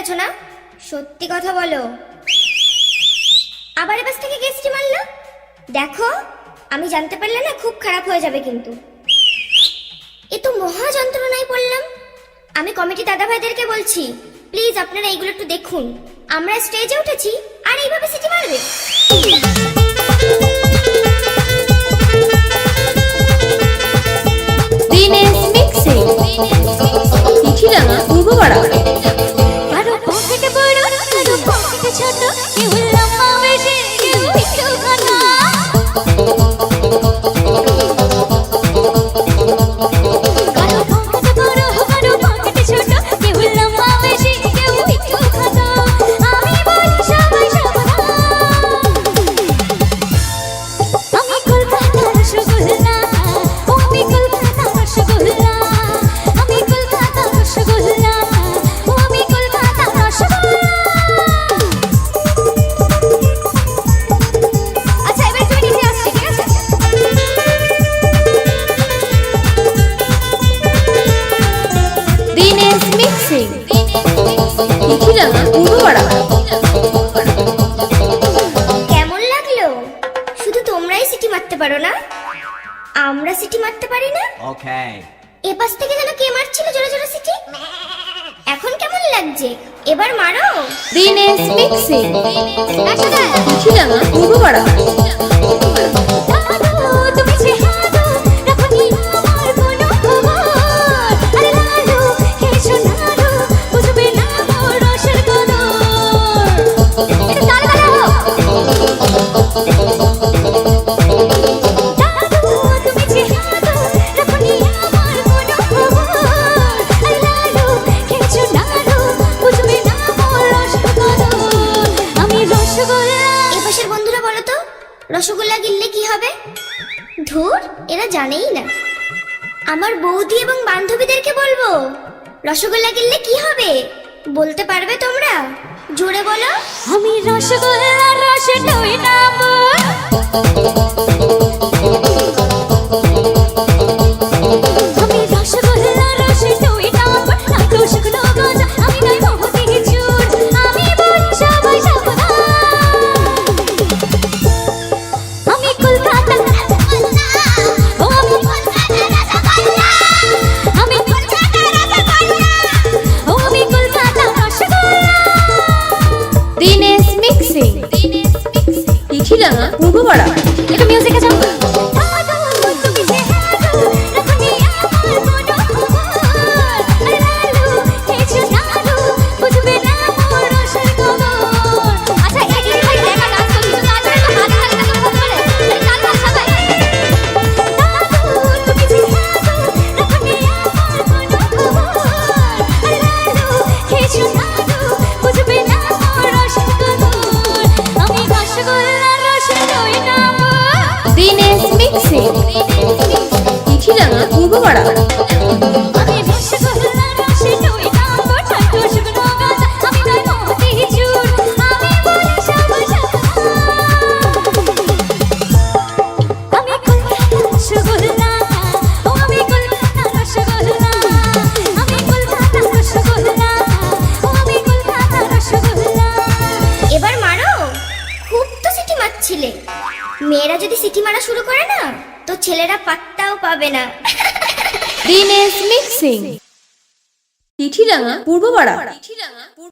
পেরেছ না? সত্যি কথা বলো। আবার এবার থেকে গেস্টি মারলো দেখো, আমি জানতে পারলে না খুব খারাপ হয়ে যাবে কিন্তু। এ তো মহা যন্ত্রণায় পড়লাম। আমি কমিটি দাদা ভাইদেরকে বলছি, প্লিজ আপনারা এইগুলো একটু দেখুন। আমরা স্টেজে উঠেছি, আর এইভাবে সিটি মারবে? চিঠিরাঙা পূর্বপাড়া কেমন লাগল? শুধু তোমরাই সিটি মারতে পারো না? আমরা সিটি মারতে পারি না? Okay. এপাশ থেকে যেন কে মারছিল? জোরে জোরে সিটি। এখন কেমন লাগছে? এবার মারো। দিনেশ মিক্সিং একসাথে চিঠিরাঙা পূর্বপাড়া দাদু রসগোল্লা গিললে কি হবে? ধুর, এরা জানেই না। আমার বৌদি এবং বান্ধবীদেরকে বলব, রসগোল্লা গিললে কি হবে? বলতে পারবে তোমরা? জোরে বলো। আমি রসগোল্লা রসে নই নাম। মিক্সিং চিঠিরাঙা পূর্বপাড়া মেয়েরা যদি সিটি মারা শুরু করে না তো ছেলেরা পাত্তাও পাবে না। দিনেশ মিক্সিং পূর্ব পূর্বপাড়া।